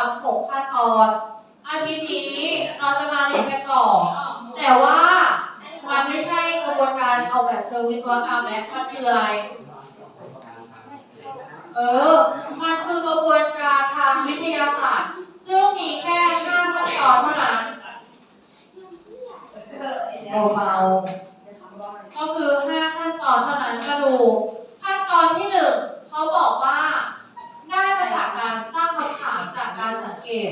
งวิศวกรรมหกขั้นตอนอาทิตย์นี้เราจะมาเรียนกันต่อ แต่ว่ามันไม่ใช่กระบวนการเอาแบบเชิงวิศวกรรมแล้วมันคืออะไร เออ มันคือกระบวนการทางวิทยาศาสตร์ ซึ่งมีแค่ห้าขั้นตอนเท่านั้นเบาๆก็คือห้าขั้นตอนเท่านั้นก็ดู ขั้นตอนที่หนึ่งเขาบอกว่า ได้มาจากการตั้งคำถามจากการสังเกต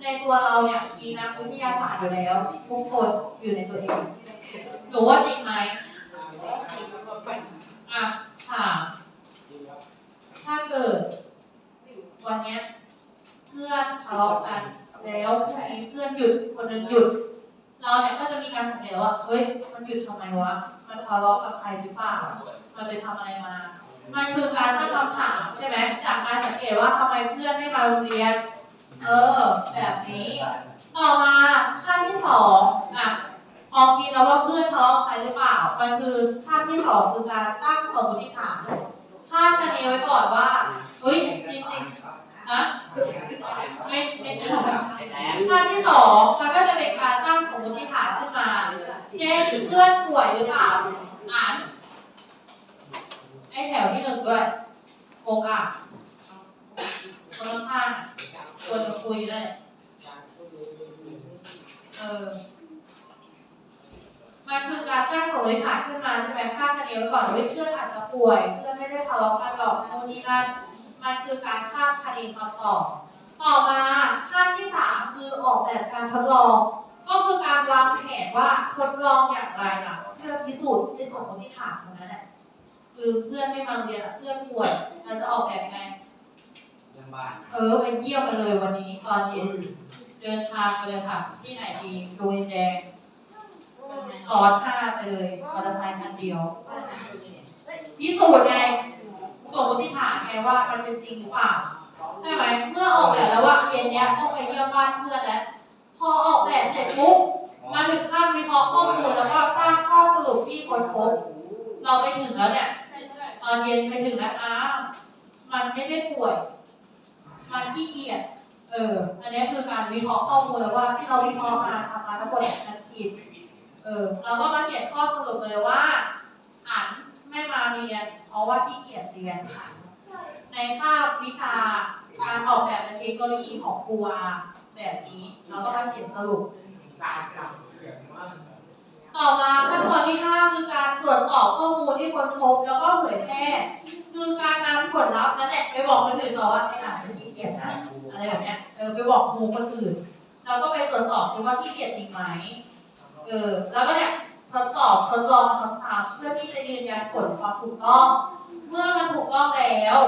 ในตัวเราเนักวิทยาศาสตร์อยู่แล้วทุกคนอยู่ในตัวเองหนูว่าจริงไหมอะถามถ้าเกิด วันเนี้ยเพื่อนทะเลาะกันแล้วพรุ่งนี้เพื่อนหยุดคนหนึ่งหยุด เราเนี่ยก็จะมีการสังเกตว่าเฮ้ยมันหยุดทำไมวะมันทะเลาะกับใครหรือเปล่า มันไปทำอะไรมา มันคือการตั้งคำถามใช่ไหมจากการสังเกตว่าทำไมเพื่อนไม่มาโรงเรียน เออ แบบนี้ ต่อมาขั้นที่สองอะพอคิดแล้วว่าเพื่อนทะเลาะใครหรือเปล่า มันคือขั้นที่สองคือการตั้งสมมติฐานคาดคะเนไว้ก่อนว่าเฮ้ยจริงๆนะไม่ไม่ขั้นที่สองมันก็จะเป็นการตั้งสมมติฐานขึ้นมาเช่นเพื่อนป่วยหรือเปล่าอ่านไอแถวที่หนึ่งด้วยโกกะคนข้างชวนมาคุยเลย เออ มันคือการตั้งสมมติฐานขึ้นมาใช่ไหมคาดคะเนไว้ก่อนว่าเพื่อนอาจจะป่วย เพื่อนไม่ได้ทะเลาะกันหรอกโน่นนี่นั่นมันคือการคาดคะเนคำตอบ ต่อมาขั้นที่สามคือออกแบบการทดลอง ก็คือการวางแผนว่าทดลองอย่างไรล่ะเพื่อพิสูจน์ในสมมติฐานตรงนั้นแหละคือเพื่อนไม่มาโรงเรียนอะเพื่อนป่วยเราจะออกแบบยังไงยังบ้าน เออไปเยี่ยมมันเลยวันนี้ตอนเย็น เดินทางไปเลยค่ะ ที่ไหนดีโดยแดงตอนห้าไปเลยมอเตอร์ไซค์คันเดียวพิสูจน์ไงสมมติฐานไงว่ามันเป็นจริงหรือเปล่าใช่ไหมเมื่อออกแบบแล้วว่าเย็นเนี้ยต้องไปเยี่ยมบ้านเพื่อนแล้วพอออกแบบเสร็จปุ๊บมาถึงขั้นวิเคราะห์ข้อมูลแล้วก็สร้างข้อสรุปที่ค้นพบเราไปถึงแล้วเนี่ยตอนเย็นไปถึงแล้วอ้าวมันไม่ได้ป่วย มันขี้เกียจ เออ อันนี้คือการวิเคราะห์ข้อมูลแล้วว่าที่เราวิเคราะห์มาทำมาทั้งหมดเนี่ยมันผิด เออ เราก็มาเขียนข้อสรุปเลยว่าอ่านไม่มาเรียน เพราะว่าขี้เกียจเรียนในคาบวิชาการออกแบบและเทคโนโลยีของครูอาแบบนี้ เราก็มาเขียนสรุป ต่อมาขั้นตอนที่ห้าคือการตรวจสอบข้อมูลที่ค้นพบแล้วก็เผยแพร่คือการนำผลลัพธ์นั่นแหละไปบอกคนอื่นต่อว่าไอ้หลานมันขี้เกียจน แบบเนี้ยเออไปบอกครูคนอื่นแล้วก็ไปตรวจสอบดูว่าขี้เกียจจริงไหมเออแล้วก็เนี่ยทดสอบทดลองคำถามเพื่อที่จะยืนยันผลความถูกต้อง เมื่อมันถูกต้องแล้ว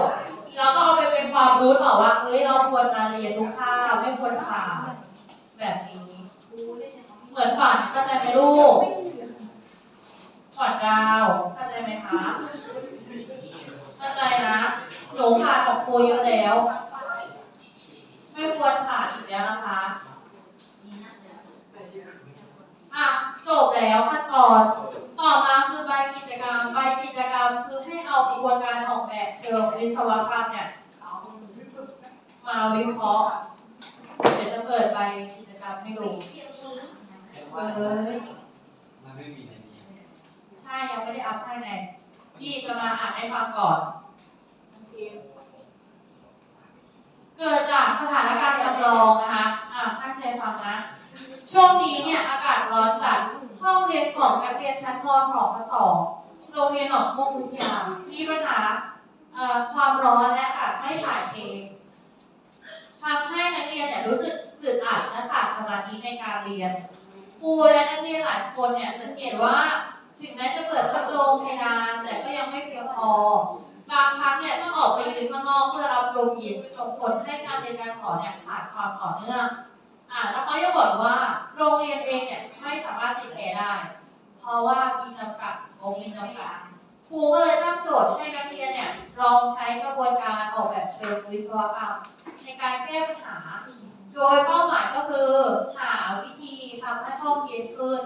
เราก็เอาไปเป็นความรู้ต่อว่าเอ้ยเราควรมาเรียนทุกข้าวไม่ควรขาดแบบนี้เหมือนฝันเข้าใจไหมลูกฝันดาวเข้าใจไหมคะเข้าใจนะหนูขาดของครูเยอะแล้ว ไม่ควรขาดอีกแล้วนะคะอะจบแล้วขั้นตอนต่อมาคือใบกิจกรรมใบกิจกรรมคือให้เอากระบวนการออกแบบเชิงวิศวกรรมเนี่ยมาวิเคราะห์เดี๋ยวจะเปิดใบกิจกรรมให้ดูเออมันไม่มีในนี้ใช่ยังไม่ได้อัพให้ไงพี่จะมาอ่านให้ฟังก่อน เกิดจากสถานการณ์จำลองนะคะอะตั้งใจฟังนะ ช่วงนี้เนี่ยอากาศร้อนจัด ห้องเรียนของนักเรียนชั้นม .2 กับ2โรงเรียนหนองม่วงวิทยามีปัญหาความร้อนและอากาศไม่ถ่ายเททำให้นักเรียนเนี่ยรู้สึกอึดอัดและขาดสมาธิในการเรียนครูและนักเรียนหลายคนเนี่ยสังเกตว่าถึงแม้จะเปิดพัดลมเพดานแต่ก็ยังไม่เพียงพอบางครั้งเนี่ยต้องออกไปยืนข้างนอก มเย็นส่งผลให้การเรียนการสอนเนี่ยขาดความต่อเนื่องอ่าแล้วเขายังบอกว่าโรงเรียนเองเนี่ยไม่สามารถติดแอร์ได้ เพราะว่ามีจำกัดงบมีจำกัดครูก็เลยตั้งโจทย์ให้นักเรียนเนี่ยลองใช้กระบวนการออกแบบเชิงวิศวกรรมในการแก้ปัญหา โดยเป้าหมายก็คือหาวิธีทำให้ห้องเย็นขึ้น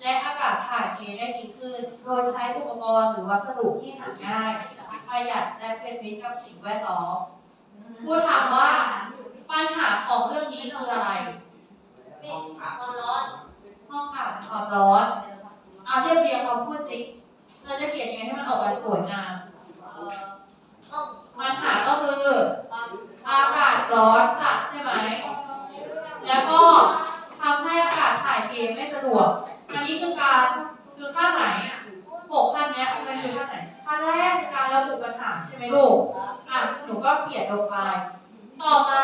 และอากาศถ่ายเทได้ดีขึ้น โดยใช้อุปกรณ์หรือวัสดุที่หาง่ายประหยัดและเป็นมิตรกับสิ่งแวดล้อม ครูถามว่านี้คืออะไรห้องอับความร้อนห้องขับความร้อน เอาเรียบเรียงคำพูดสิเราจะเขียนยังไงให้มันออกมาสวยงามเอ่อห้องปัญหาก็คือความอากาศร้อนจัดใช่ไหม แล้วก็ทำให้อากาศถ่ายเทไม่สะดวก อันนี้คือการคือขั้นไหนห แรกคือการระบุปัญหาใช่ไหมลูกอะหนูก็เขียนลงไป ต่อมา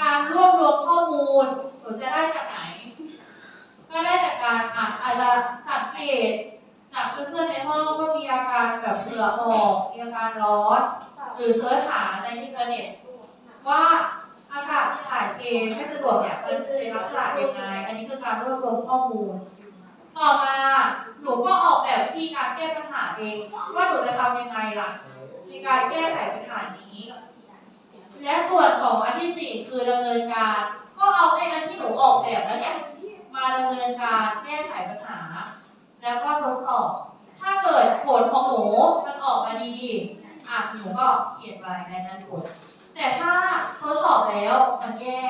การรวบรวมข้อมูลหนูจะได้จากไหน ก็ได้จากการอะอาจจะสังเกตจากเพื่อนๆในห้องก็มีอาการแบบเหงื่อออกมีอาการร้อน หรือเสิร์ชหาในอินเทอร์เน็ตว่าอากาศถ่ายเทไม่สะดวกเนี่ยเป็นลักษณะยังไง อันนี้คือการรวบรวมข้อมูล ต่อมาหนูก็ออกแบบวิธีการแก้ปัญหาเอง ว่าหนูจะทำยังไงล่ะ ในการแก้ไขปัญหานี้ และส่วนของอันที่สี่คือดำเนินการ ก็เอาไอ้อันที่หนูออกแบบแล้วเนี่ยมาดำเนินการแก้ไขปัญหา แล้วก็ทดสอบ ถ้าเกิดผลของหนูมันออกมาดีอะหนูก็เขียนไว้ในนั้นผลแต่ถ้าทดสอบแล้วมันแย่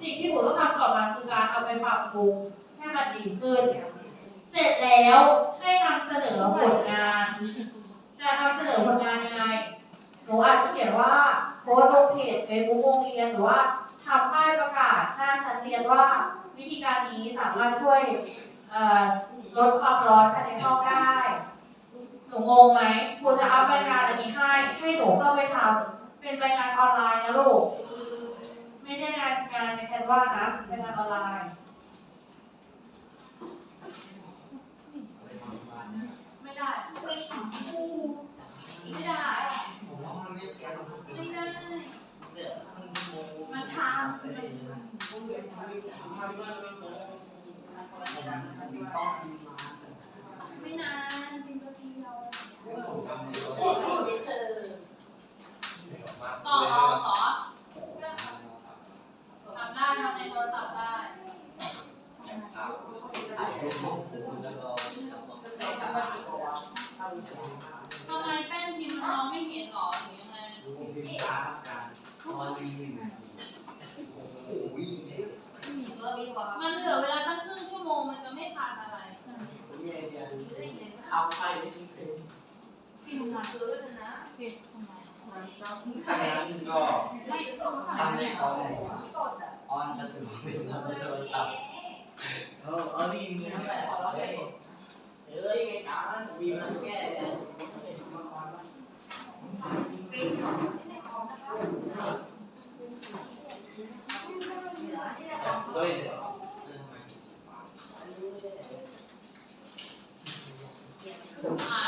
สิ่งที่หนูต้องทำต่อมาคือการเอาไปปรับปรุงให้มันดีขึ้น เสร็จแล้วให้นำเสนอผลงานจะนำเสนอผลงานยังไงหนูอาจจะเขียนว่าโพสต์ลงเพจเฟซบุ๊กโรงเรียนหรือว่าทำป้ายประกาศหน้าชั้นเรียนว่าวิธีการนี้สามารถช่วยลดความร้อนภายในห้องได้หนูงงไหมครูจะอัพรายงานอันนี้ให้ให้หนูเข้าไปทำเป็นรายงานออนไลน์นะลูก ไม่ได้งานงานในแคนวานะเป็นงานออนไลน์ ไม่นานเป็นตัวเดียวผมทำในรถต่อรองเหรอทำได้ทำในโทรศัพท์ได้ทำไมแป้นพิมพ์มันมองไม่เห็นหรอหรือยังไง งั้นก็ทำในออนออนจะถึงเป็นแล้วไม่โดนตัดเออเออนี่นี่นั่นแหละเฮ้ยเอ้ยไงจ๋ามีมันแก้เนี่ยเฮ้ยอ่า